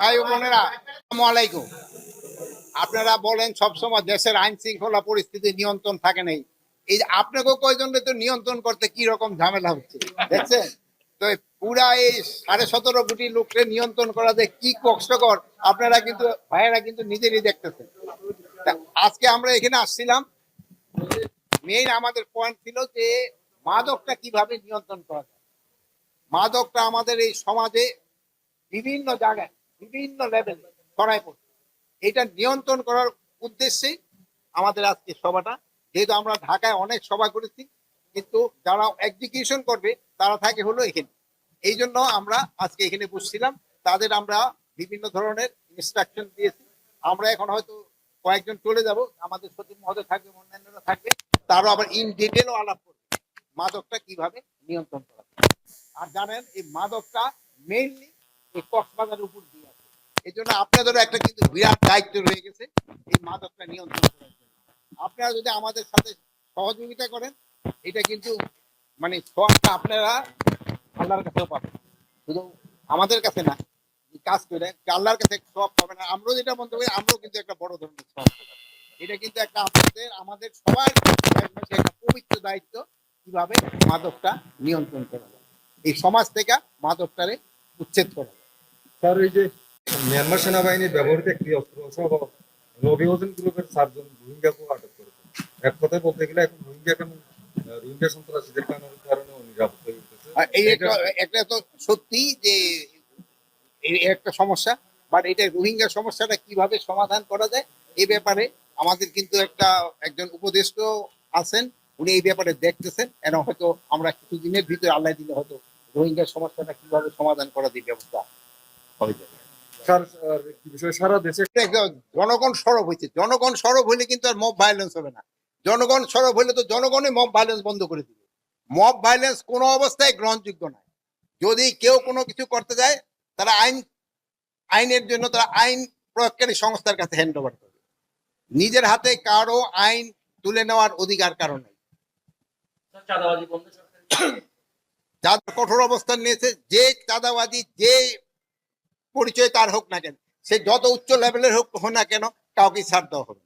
ভাই ও বোনেরা আলাইকুম। আপনারা বলেন, সবসময় দেশের আইন শৃঙ্খলা পরিস্থিতি নিয়ন্ত্রণ থাকে নেই। এই যে আপনাকেও কয়জনকে তো নিয়ন্ত্রণ করতে কি রকম ঝামেলা হচ্ছে? দেখছেন? তো পুরা এই সাড়ে সতেরো কোটি লোককে নিয়ন্ত্রণ করা যে কি কষ্টকর, আপনারা কিন্তু, ভাইয়েরা কিন্তু নিজেরই দেখতেছেন। আজকে আমরা এখানে আসছিলাম। মেইন আমাদের পয়েন্ট ছিল যে মাদকটা কীভাবে নিয়ন্ত্রণ করা যায়। মাদকটা আমাদের এই সমাজে বিভিন্ন জায়গায় বিভিন্ন লেভেলে ছড়ায় পড়ছে এটা নিয়ন্ত্রণ করার উদ্দেশ্যেই আমাদের আজকে সভাটা। যেহেতু আমরা ঢাকায় অনেক সভা করেছি, কিন্তু যারা এক্সিকিউশন করবে, তারা থাকে হলো এখানে। এই জন্য আমরা আজকে এখানে বসছিলাম। তাদের আমরা বিভিন্ন ধরনের ইনস্ট্রাকশন দিয়েছি। আমরা এখন হয়তো কয়েকজন চলে যাব। আমাদের সচিব মহোদয় থাকবে, অন্যান্যরা থাকবে। তারও আবার ইন ডিটেলও আলাপ করবে। মাদকটা কীভাবে নিয়ন্ত্রণ করা আর জানেন, এই মাদকটা মেইনলি এই কক্সবাজারের উপর দিয়ে জন্য আপনাদেরও একটা কিন্তু বিরাট দায়িত্ব রয়ে গেছে এই মাদকটা নিয়ন্ত্রণ করার জন্য। আপনারা যদি আমাদের সাথে সহযোগিতা করেন, এটা কিন্তু মানে সবটা আপনারা আল্লাহর কাছেও পাবেন। শুধু আমাদের কাছে না কাজ করে আল্লাহর কাছে সব পাবেন। আমরাও যেটা মনে করি আমরাও কিন্তু একটা বড় ধরনের সব এটা কিন্তু একটা আপনাদের, আমাদের সবার একটা পবিত্র দায়িত্ব কীভাবে মাদকটা নিয়ন্ত্রণ করা যায়। এই সমাজ থেকে মাদকটারে উচ্ছেদ করা যায়। স্যার, এই যে মিয়ানমার সেনাবাহিনীর ব্যবহৃত একটি অস্ত্র সহ হোসেন গ্রুপের চারজন রোহিঙ্গাকেও আটক করেছে। এক কথায় বলতে গেলে এখন রোহিঙ্গা কেন রোহিঙ্গা সন্ত্রাসীদের কারণে কারণে নিরাপদ হয়ে উঠেছে। এই একটা তো সত্যি যে একটা সমস্যা বাট এটা রোহিঙ্গা সমস্যাটা কীভাবে সমাধান করা যায় এই ব্যাপারে আমাদের কিন্তু একটা একজন উপদেষ্টা আছেন উনি এই ব্যাপারে দেখতেছেন এবং হয়তো আমরা কিছুদিনের ভিতরে আল্লাহ দিলে হয়তো রোহিঙ্গা সমস্যাটা কীভাবে সমাধান করা যায় ব্যবস্থা হয়ে যাবে। সারা দেশে জনগণ সরব হয়েছে জনগণ সরব হইলে কিন্তু আর মব ভায়োলেন্স হবে না। জনগণ সরব হইলে তো জনগণই মব ভায়োলেন্স বন্ধ করে দিবে। মব ভায়োলেন্স কোনো অবস্থায় গ্রহণযোগ্য নয়। যদি কেউ কোনো কিছু করতে যায় তারা আইন আইনের জন্য তারা আইন প্রয়োগকারী সংস্থার কাছে হ্যান্ড ওভার করবে। নিজের হাতে কারও আইন তুলে নেওয়ার অধিকার কারণ নেই। যার কঠোর অবস্থান নিয়েছে যে চাঁদাবাজি যে পরিচয় তার হোক না কেন সে যত উচ্চ লেভেলের হোক হোক না কেন কাউকে ছাড় দেওয়া হবে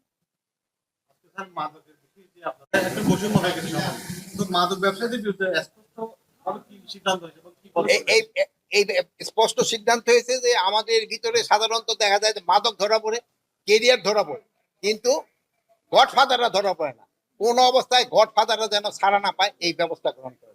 এই স্পষ্ট সিদ্ধান্ত হয়েছে যে আমাদের ভিতরে সাধারণত দেখা যায় যে মাদক ধরা পড়ে কেরিয়ার ধরা পড়ে কিন্তু গডফাদাররা ধরা পড়ে না। কোন অবস্থায় গডফাদাররা যেন ছাড়া না পায় এই ব্যবস্থা গ্রহণ করে